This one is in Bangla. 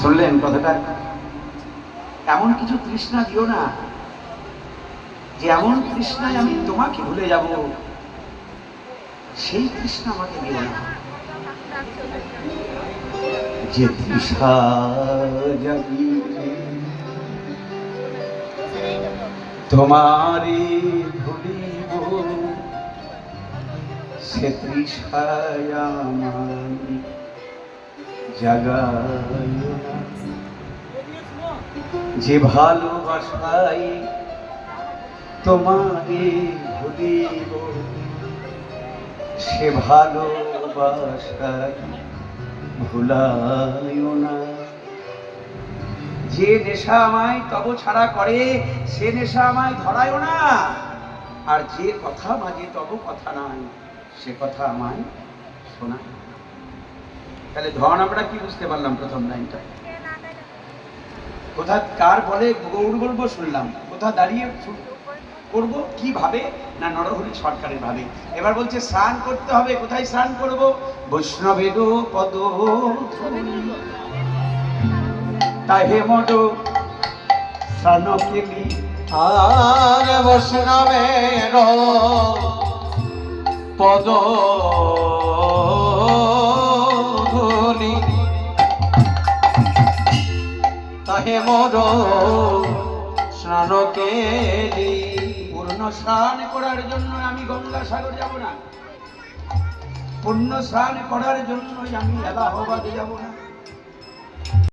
শুনলেন কথাটা? এমন কিছু তৃষ্ণা দিও না, যে এমন তৃষ্ণায় আমি তোমাকে ভুলে যাব। সেই তৃষ্ণা আমাকে দিও না। যে তৃষা তোমারি ভুলিব সে তৃষায় আমার জাগায়। যে ভালোবাসাই তোমারে ভুলিব, সে ভালোবাসাই ভুলাইও না। যে নেশা আমায় তব ছাড়া করে, সে নেশা আমায় ধরায় না। আর যে কথা মাঝে তব কথা নাই, সে কথা আমায় শোনা তাহলে ধন আমরা কি বুঝতে পারলাম প্রথম লাইনটা? কোথা কার বলে গৌর বলব শুনলাম। কোথা দাঁড়িয়ে করব, কি ভাবে, না নরহরি সরকারের ভাবে? এবার বলছে, স্নান করতে হবে, কোথায় স্নান করব? বৈষ্ণবের পদ। তাহে মড স্নান কেলি আর বৈষ্ণবের পদ। মোর স্নান কেলি পূর্ণ স্নান করার জন্য আমি গঙ্গা সাগর যাব না। পূর্ণ স্নান করার জন্য আমি এলাহাবাদে যাব না।